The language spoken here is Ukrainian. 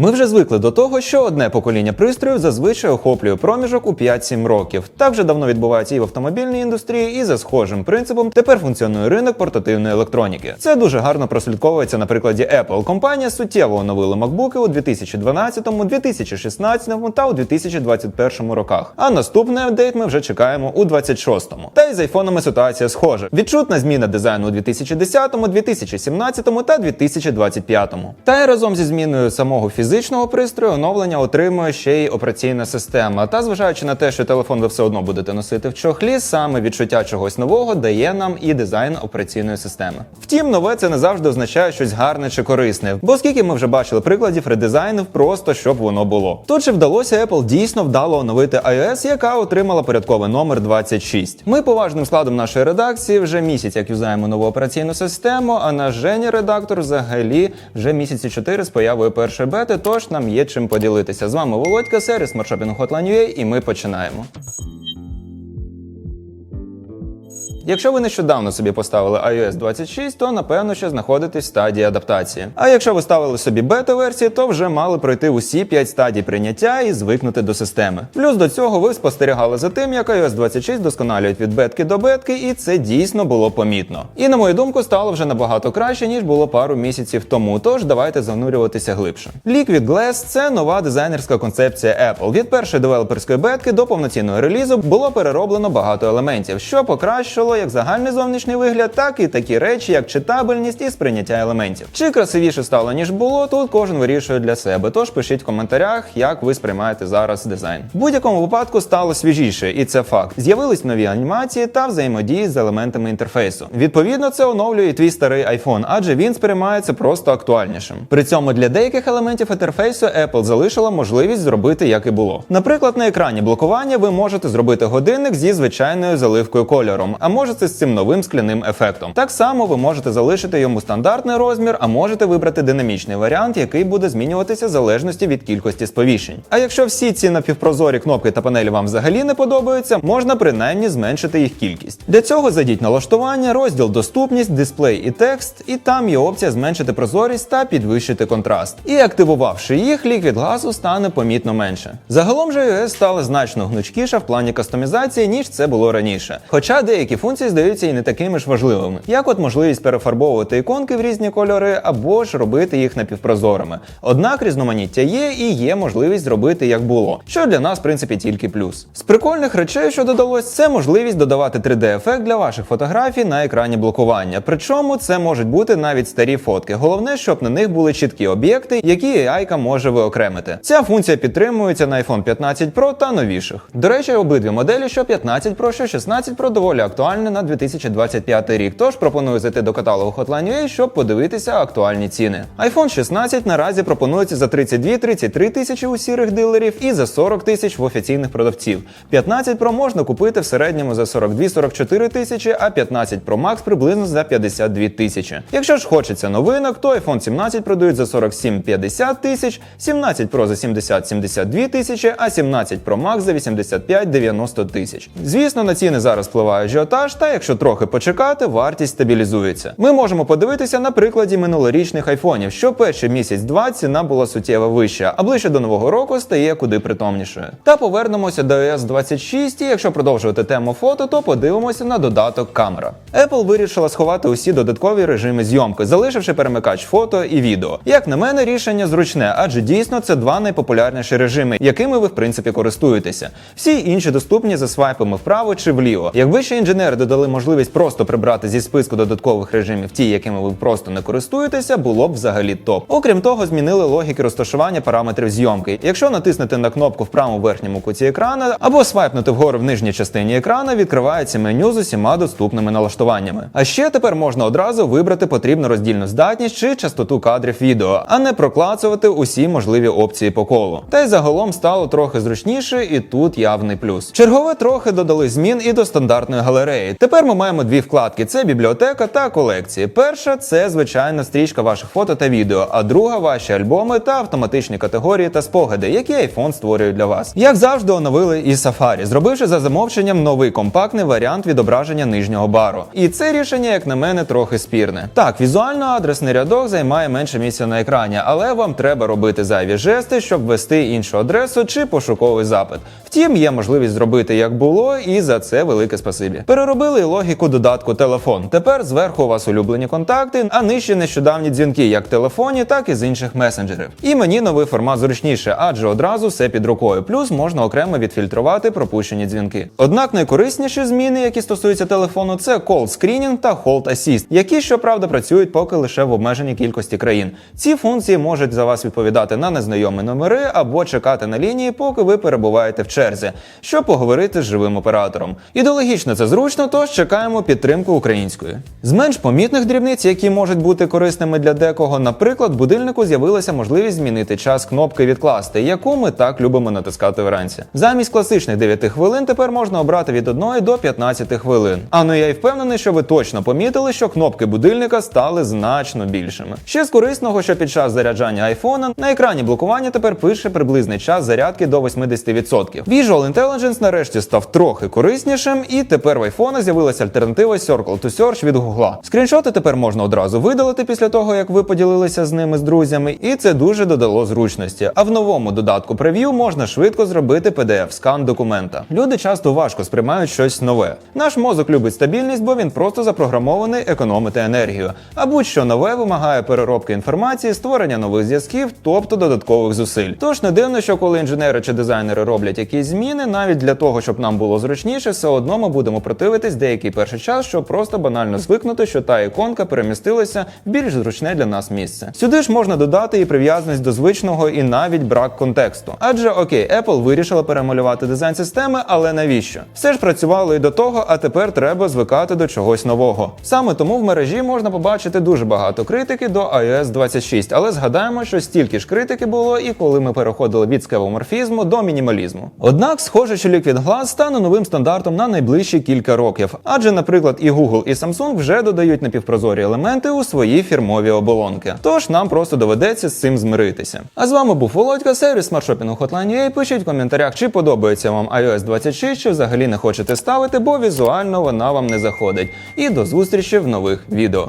Ми вже звикли до того, що одне покоління пристроїв зазвичай охоплює проміжок у 5-7 років. Так вже давно відбувається і в автомобільній індустрії, і за схожим принципом тепер функціонує ринок портативної електроніки. Це дуже гарно прослідковується на прикладі Apple. Компанія суттєво оновила MacBook у 2012, 2016 та у 2021 роках. А наступний апдейт ми вже чекаємо у 26-му. Та й з айфонами ситуація схожа. Відчутна зміна дизайну у 2010, 2017 та 2025. Та й разом зі зміною самого фізичного пристрою оновлення отримує ще й операційна система. Та зважаючи на те, що телефон ви все одно будете носити в чохлі, саме відчуття чогось нового дає нам і дизайн операційної системи. Втім, нове це не завжди означає щось гарне чи корисне, бо скільки ми вже бачили прикладів редизайнів, просто щоб воно було. Тут же вдалося Apple дійсно вдало оновити iOS, яка отримала порядковий номер 26. Ми поважним складом нашої редакції вже місяць як юзаємо нову операційну систему, а наш Женя редактор взагалі вже місяці 4 з появою першої бети, тож нам є чим поділитися. З вами Володька, сервіс Маршопінг Hotline.ua і ми починаємо. Якщо ви нещодавно собі поставили iOS 26, то напевно ще знаходитесь в стадії адаптації. А якщо ви ставили собі бета-версії, то вже мали пройти усі 5 стадій прийняття і звикнути до системи. Плюс до цього ви спостерігали за тим, як iOS 26 досконалюють від бетки до бетки, і це дійсно було помітно. І на мою думку, стало вже набагато краще, ніж було пару місяців тому. Тож давайте занурюватися глибше. Liquid Glass – це нова дизайнерська концепція Apple. Від першої девелоперської бетки до повноцінного релізу було перероблено багато елементів, що покращило як загальний зовнішній вигляд, так і такі речі, як читабельність і сприйняття елементів. Чи красивіше стало ніж було, тут кожен вирішує для себе. Тож пишіть в коментарях, як ви сприймаєте зараз дизайн. В будь-якому випадку стало свіжіше, і це факт. З'явились нові анімації та взаємодії з елементами інтерфейсу. Відповідно, це оновлює твій старий iPhone, адже він сприймається просто актуальнішим. При цьому для деяких елементів інтерфейсу Apple залишила можливість зробити як і було. Наприклад, на екрані блокування ви можете зробити годинник зі звичайною заливкою кольором, а можете з цим новим скляним ефектом. Так само ви можете залишити йому стандартний розмір, а можете вибрати динамічний варіант, який буде змінюватися в залежності від кількості сповіщень. А якщо всі ці напівпрозорі кнопки та панелі вам взагалі не подобаються, можна принаймні зменшити їх кількість. Для цього зайдіть на налаштування, розділ доступність, дисплей і текст, і там є опція зменшити прозорість та підвищити контраст. І активувавши їх, ліквід глазу стане помітно менше. Загалом же iOS стала значно гнучкіша в плані кастомізації, ніж це було раніше. Хоча деякі функції здаються і не такими ж важливими, як от можливість перефарбовувати іконки в різні кольори або ж робити їх напівпрозорими. Однак різноманіття є і є можливість зробити як було, що для нас, в принципі, тільки плюс. З прикольних речей, що додалось, це можливість додавати 3D-ефект для ваших фотографій на екрані блокування. Причому це можуть бути навіть старі фотки. Головне, щоб на них були чіткі об'єкти, які AI може виокремити. Ця функція підтримується на iPhone 15 Pro та новіших. До речі, обидві моделі, що 15 Pro, що 16 Pro, доволі актуальні на 2025 рік. Тож пропоную зайти до каталогу Hotline.ua, щоб подивитися актуальні ціни. iPhone 16 наразі пропонується за 32-33 тисячі у сірих дилерів і за 40 тисяч в офіційних продавців. 15 Pro можна купити в середньому за 42-44 тисячі, а 15 Pro Max приблизно за 52 тисячі. Якщо ж хочеться новинок, то iPhone 17 продають за 47-50 тисяч, 17 Pro за 70-72 тисячі, а 17 Pro Max за 85-90 тисяч. Звісно, на ціни зараз впливає ажіотаж, та якщо трохи почекати, вартість стабілізується. Ми можемо подивитися на прикладі минулорічних айфонів, що перший місяць-два ціна була суттєво вища, а ближче до нового року стає куди притомнішою. Та повернемося до iOS 26, і якщо продовжувати тему фото, то подивимося на додаток камера. Apple вирішила сховати усі додаткові режими зйомки, залишивши перемикач фото і відео. Як на мене, рішення зручне, адже дійсно це два найпопулярніші режими, якими ви в принципі користуєтеся. Всі інші доступні за свайпами вправо чи вліво. Якби ще інженери додали можливість просто прибрати зі списку додаткових режимів ті, якими ви просто не користуєтеся, було б взагалі топ. Окрім того, змінили логіки розташування параметрів зйомки. Якщо натиснути на кнопку в правому верхньому куті екрана або свайпнути вгору в нижній частині екрана, відкривається меню з усіма доступними налаштуваннями. А ще тепер можна одразу вибрати потрібну роздільну здатність чи частоту кадрів відео, а не проклацувати усі можливі опції по колу. Та й загалом стало трохи зручніше, і тут явний плюс. Чергове трохи додали змін і до стандартної галереї. Неї. Тепер ми маємо дві вкладки: це бібліотека та колекції. Перша це звичайна стрічка ваших фото та відео, а друга ваші альбоми та автоматичні категорії та спогади, які iPhone створює для вас. Як завжди, оновили і Safari, зробивши за замовченням новий компактний варіант відображення нижнього бару. І це рішення, як на мене, трохи спірне. Так, візуально адресний рядок займає менше місця на екрані, але вам треба робити зайві жести, щоб ввести іншу адресу чи пошуковий запит. Втім, є можливість зробити як було, і за це велике спасибі. Переробили і логіку додатку телефон. Тепер зверху у вас улюблені контакти, а нижче нещодавні дзвінки, як в телефоні, так і з інших месенджерів. І мені новий формат зручніше, адже одразу все під рукою. Плюс можна окремо відфільтрувати пропущені дзвінки. Однак найкорисніші зміни, які стосуються телефону, це Call Screening та Hold Assist, які щоправда працюють поки лише в обмеженій кількості країн. Ці функції можуть за вас відповідати на незнайомі номери або чекати на лінії, поки ви перебуваєте в черзі, щоб поговорити з живим оператором. Ідеологічно це зручно, тож чекаємо підтримку української. З менш помітних дрібниць, які можуть бути корисними для декого, наприклад, будильнику з'явилася можливість змінити час кнопки відкласти, яку ми так любимо натискати вранці. Замість класичних 9 хвилин тепер можна обрати від 1 до 15 хвилин. А ну я й впевнений, що ви точно помітили, що кнопки будильника стали значно більшими. Ще з корисного, що під час заряджання айфона на екрані блокування тепер пише приблизний час зарядки до 80%. Visual Intelligence нарешті став трохи кориснішим, і тепер в айфонах з'явилася альтернатива Circle to Search від Google. Скріншоти тепер можна одразу видалити після того, як ви поділилися з ними з друзями, і це дуже додало зручності. А в новому додатку прев'ю можна швидко зробити PDF-скан документа. Люди часто важко сприймають щось нове. Наш мозок любить стабільність, бо він просто запрограмований економити енергію. А будь-що нове вимагає переробки інформації, створення нових зв'язків, тобто додаткових зусиль. Тож не дивно, що коли інженери чи дизайнери роблять якісь зміни, навіть для того, щоб нам було зручніше, все одно ми будемо противитись деякий перший час, щоб просто банально звикнути, що та іконка перемістилася в більш зручне для нас місце. Сюди ж можна додати і прив'язаність до звичного, і навіть брак контексту. Адже окей, Apple вирішила перемалювати дизайн системи, але навіщо? Все ж працювало і до того, а тепер треба звикати до чогось нового. Саме тому в мережі можна побачити дуже багато критики до iOS 26, але згадаємо, що стільки ж критики було і коли ми переходили від скевоморфізму до мінімалізму. Однак, схоже, що Liquid Glass стане новим стандартом на найближчі кілька років, адже, наприклад, і Google, і Samsung вже додають напівпрозорі елементи у свої фірмові оболонки. Тож нам просто доведеться з цим змиритися. А з вами був Володька, сервіс смартшопінгу Hotline.ua. Пишіть в коментарях, чи подобається вам iOS 26, чи взагалі не хочете ставити, бо візуально вона вам не заходить. І до зустрічі в нових відео.